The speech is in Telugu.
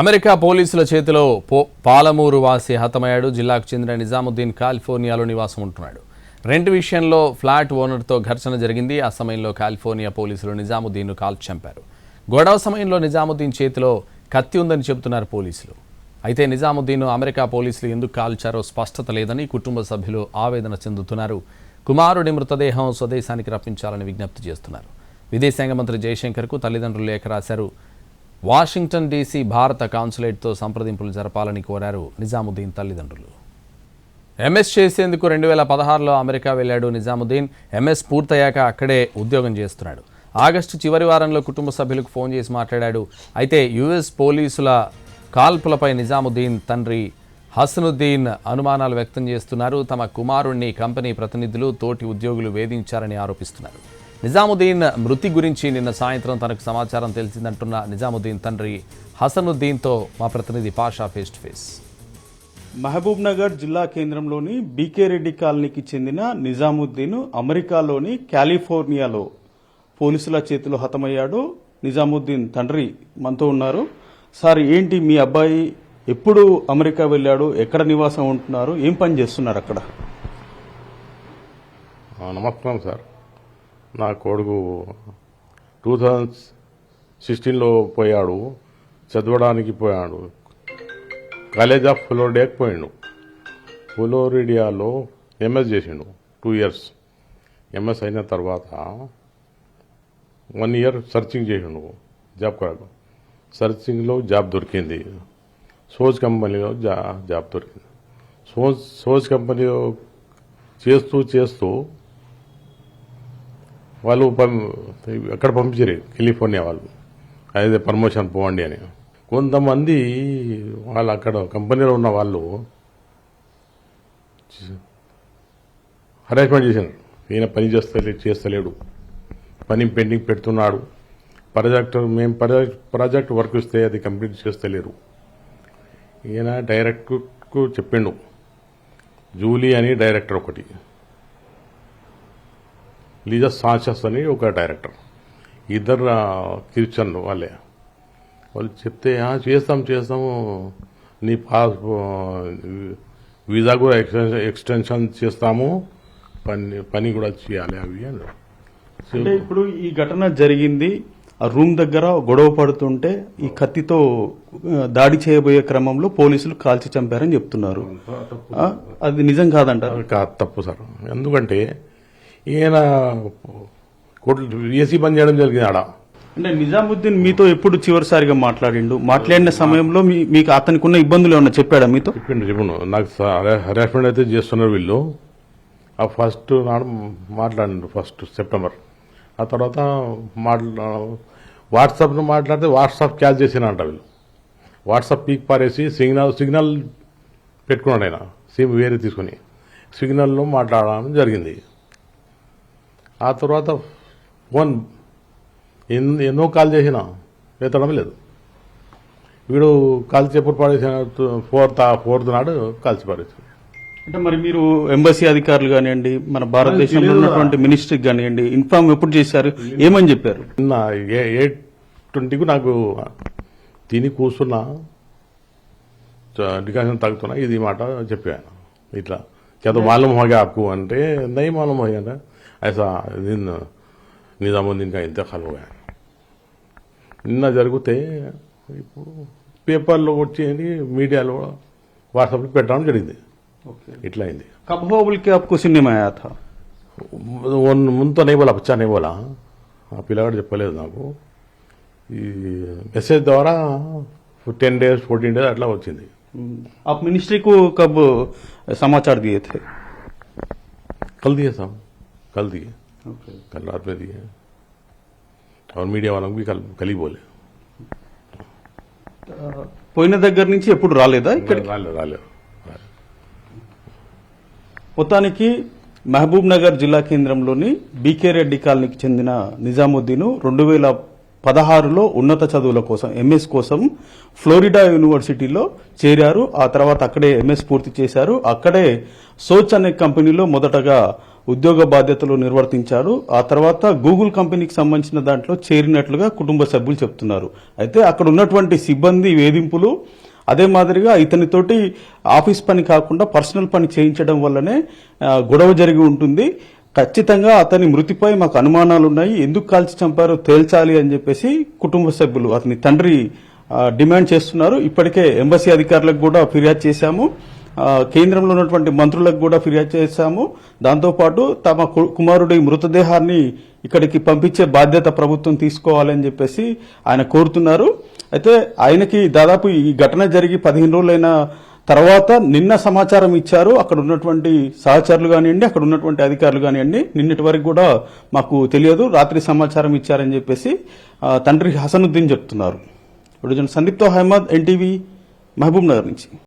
అమెరికా పోలీసుల చేతిలో పో పాలమూరు వాసి హతమయ్యాడు. జిల్లాకు చెందిన నిజాముద్దీన్ కాలిఫోర్నియాలో నివాసం ఉంటున్నాడు. రెంట్ విషయంలో ఫ్లాట్ ఓనర్తో ఘర్షణ జరిగింది. ఆ సమయంలో కాలిఫోర్నియా పోలీసులు నిజాముద్దీన్ను కాల్చి చంపారు. గొడవ సమయంలో నిజాముద్దీన్ చేతిలో కత్తి ఉందని చెబుతున్నారు పోలీసులు. అయితే నిజాముద్దీన్ అమెరికా పోలీసులు ఎందుకు కాల్చారో స్పష్టత లేదని కుటుంబ సభ్యులు ఆవేదన చెందుతున్నారు. కుమారుడి మృతదేహం స్వదేశానికి రప్పించాలని విజ్ఞప్తి చేస్తున్నారు. విదేశాంగ మంత్రి జయశంకర్కు తల్లిదండ్రులు లేఖ రాశారు. వాషింగ్టన్ డీసీ భారత కాన్సులేట్తో సంప్రదింపులు జరపాలని కోరారు నిజాముద్దీన్ తల్లిదండ్రులు. ఎంఎస్ చేసేందుకు రెండు వేల పదహారులో అమెరికా వెళ్ళాడు నిజాముద్దీన్. ఎంఎస్ పూర్తయ్యాక అక్కడే ఉద్యోగం చేస్తున్నాడు. ఆగస్టు చివరి వారంలో కుటుంబ సభ్యులకు ఫోన్ చేసి మాట్లాడాడు. అయితే యుఎస్ పోలీసుల కాల్పులపై నిజాముద్దీన్ తండ్రి హసనుద్దీన్ అనుమానాలు వ్యక్తం చేస్తున్నారు. తమ కుమారుణ్ణి కంపెనీ ప్రతినిధులు తోటి ఉద్యోగులు వేధించారని ఆరోపిస్తున్నారు. నిజాముద్దీన్ మృతి గురించి నిన్న సాయంత్రం తనకు సమాచారం తెలిసిందంటున్న నిజాముద్దీన్ తండ్రి హసనుద్దీన్తో మా ప్రతినిధి Pasha face to face Mahabubnagar జిల్లా కేంద్రంలోని బీకే రెడ్డి కాలనీకి చెందిన నిజాముద్దీన్ అమెరికాలోని కాలిఫోర్నియాలో పోలీసుల చేతిలో హతమయ్యాడు. నిజాముద్దీన్ తండ్రి మనతో ఉన్నారు. సార్ ఏంటి మీ అబ్బాయి ఎప్పుడు అమెరికా వెళ్ళాడు? ఎక్కడ నివాసం ఉంటున్నారు? ఏం పని చేస్తున్నారు అక్కడ? ఆ, నమస్కారం సార్. నా కొడుకు టూ థౌజండ్ సిక్స్టీన్లో పోయాడు చదవడానికి పోయాడు. కాలేజ్ ఆఫ్ ఫ్లోరిడాకి పోయాడు. ఫ్లోరిడియాలో ఎంఎస్ చేసిండు టూ ఇయర్స్. ఎంఎస్ అయిన తర్వాత వన్ ఇయర్ సర్చింగ్ చేసిండు జాబ్ కొరకు. సర్చింగ్లో జాబ్ దొరికింది. సోజ్ కంపెనీలో జా జాబ్ దొరికింది. సోజ్ సోజ్ కంపెనీలో చేస్తూ చేస్తూ వాళ్ళు పం- ఎక్కడ పంపించారు కాలిఫోర్నియా వాళ్ళు. అదే ప్రమోషన్ పోవండి అని. కొంతమంది వాళ్ళు అక్కడ కంపెనీలో ఉన్న వాళ్ళు హరాస్మెంట్ చేశారు. ఈయన పని చేస్తలే చేస్తలేడు. పని పెండింగ్ పెడుతున్నాడు. ప్రాజెక్ట్ మేము ప్రాజెక్ట్ ప్రాజెక్ట్ వర్క్ ఇస్తే అది కంప్లీట్ చేస్తలేరు. ఈయన డైరెక్టర్కు చెప్పిండు. జూలీ అని డైరెక్టర్ ఒకటి. లీజా సాంచెస్ అని ఒక డైరెక్టర్. ఇద్దరు కిర్చన్ వాళ్ళే. వాళ్ళు చెప్తే "ఆ, చేస్తాం చేస్తాము నీ పాస్ వీసా కూడా ఎక్స్టెన్షన్ ఎక్స్టెన్షన్ చేస్తాము. పని పని కూడా చేయాలి అవి అంటే ఇప్పుడు ఈ ఘటన జరిగింది. ఆ రూమ్ దగ్గర గొడవ పడుతుంటే ఈ కత్తితో దాడి చేయబోయే క్రమంలో పోలీసులు కాల్చి చంపారని చెప్తున్నారు. అది నిజం కాదంటారు? తప్పు సార్. ఎందుకంటే ఈయన కోట్లు ఏసీ బంద్ చేయడం జరిగింది ఆడ. అంటే నిజాముద్దీన్ మీతో ఎప్పుడు చివరిసారిగా మాట్లాడిండు? మాట్లాడిన సమయంలో మీ మీకు అతనికి ఉన్న ఇబ్బందులు ఏమన్నా చెప్పాడా మీతో? చెప్పిండు నాకు హరాస్మెంట్ అయితే చేస్తున్నారు వీళ్ళు. ఆ ఫస్ట్ నాడు మాట్లాడిండు ఫస్ట్ సెప్టెంబర్. ఆ తర్వాత మాట్లా వాట్సాప్లో మాట్లాడితే వాట్సాప్ క్యాచ్ చేసినంట వీళ్ళు. వాట్సాప్ పీక్ పారేసి సిగ్నల్ సిగ్నల్ పెట్టుకున్నాడు ఆయన. సిమ్ వేరే తీసుకుని. సిగ్నల్లో మాట్లాడడం జరిగింది. ఆ తర్వాత ఫోన్ ఎన్నో కాల్ చేసినా ఎత్తడం లేదు. వీడు కాల్చి ఎప్పుడు పాడేసిన ఫోర్త్ ఫోర్త్ నాడు కాల్చి పాడేసాడు అంటే మరి మీరు ఎంబసీ అధికారులు కానివ్వండి మన భారతదేశంలో ఉన్నటువంటి మినిస్టర్ కానివ్వండి ఇన్ఫార్మ్ ఎప్పుడు చేశారు? ఏమని చెప్పారు? నిన్న ఎయిట్ ట్వంటీకి నాకు తిని కూర్చున్నా డికాషన్ తగ్గుతున్నా ఇది మాట చెప్పాను. ఇట్లా. చేత మాలం హోగా హక్కు అంటే నై మాలం హోగా ऐसा दिन నిజాముద్దీన్ కా ఇంతకాల్ हो गया నిన్న జరిగితే ఇప్పుడు పేపర్లో వచ్చి మీడియాలో వాట్సాప్లో పెట్టడం జరిగింది ఇట్లా అయింది कब हो बोल के आपको सुनने में आया था వన్- ముందుతో नहीं बोला बच्चा नहीं बोला ఆ పిల్లగాడు చెప్పలేదు నాకు ఈ మెసేజ్ ద్వారా టెన్ డేస్ ఫోర్టీన్ డేస్ అట్లా వచ్చింది आप मिनिस्ट्री को कब समाचार दिए थे कल दिए साहब कल दिए कल रात में दिए और मीडिया वालों को भी कल कल ही बोले పోయిన దగ్గర నుంచి ఎప్పుడు రాలేదా ఇక్కడ राले राले राले। మొత్తానికి మహబూబ్ నగర్ జిల్లా కేంద్రంలోని బీకే రెడ్డి కాలనీకి చెందిన నిజాముద్దీన్ రెండు వేల పదహారులో ఉన్నత చదువుల కోసం ఎంఎస్ కోసం ఫ్లోరిడా యూనివర్సిటీలో చేరారు ఆ తర్వాత అక్కడే ఎంఎస్ పూర్తి చేశారు అక్కడే సోచ్ అనే కంపెనీలో మొదటగా ఉద్యోగ బాధ్యతలు నిర్వర్తించారు. ఆ తర్వాత గూగుల్ కంపెనీకి సంబంధించిన దాంట్లో చేరినట్లుగా కుటుంబ సభ్యులు చెప్తున్నారు. అయితే అక్కడ ఉన్నటువంటి సిబ్బంది వేధింపులు అదే మాదిరిగా ఇతనితోటి ఆఫీస్ పని కాకుండా పర్సనల్ పని చేయించడం వల్లనే గొడవ జరిగి ఉంటుంది. ఖచ్చితంగా అతని మృతిపై మాకు అనుమానాలు ఉన్నాయి ఎందుకు కాల్చి చంపారో తేల్చాలి అని చెప్పేసి కుటుంబ సభ్యులు అతని తండ్రి డిమాండ్ చేస్తున్నారు. ఇప్పటికే ఎంబసీ అధికారులకు కూడా ఫిర్యాదు చేశాము. కేంద్రంలో ఉన్నటువంటి మంత్రులకు కూడా ఫిర్యాదు చేశాము. దాంతోపాటు తమ కు- కుమారుడి మృతదేహాన్ని ఇక్కడికి పంపించే బాధ్యత ప్రభుత్వం తీసుకోవాలని చెప్పేసి ఆయన కోరుతున్నారు. అయితే ఆయనకి దాదాపు ఈ ఘటన జరిగి పదిహేను రోజులైన తర్వాత నిన్న సమాచారం ఇచ్చారు. అక్కడ ఉన్నటువంటి సహచరులు కానివ్వండి అక్కడ ఉన్నటువంటి అధికారులు కానివ్వండి నిన్నటి వరకు కూడా మాకు తెలియదు. రాత్రి సమాచారం ఇచ్చారని చెప్పేసి తండ్రి హసనుద్దీన్ చెప్తున్నారు. ఇప్పుడు సందీప్తో అహ్మద్ ఎన్టీవీ మహబూబ్ నగర్ నుంచి.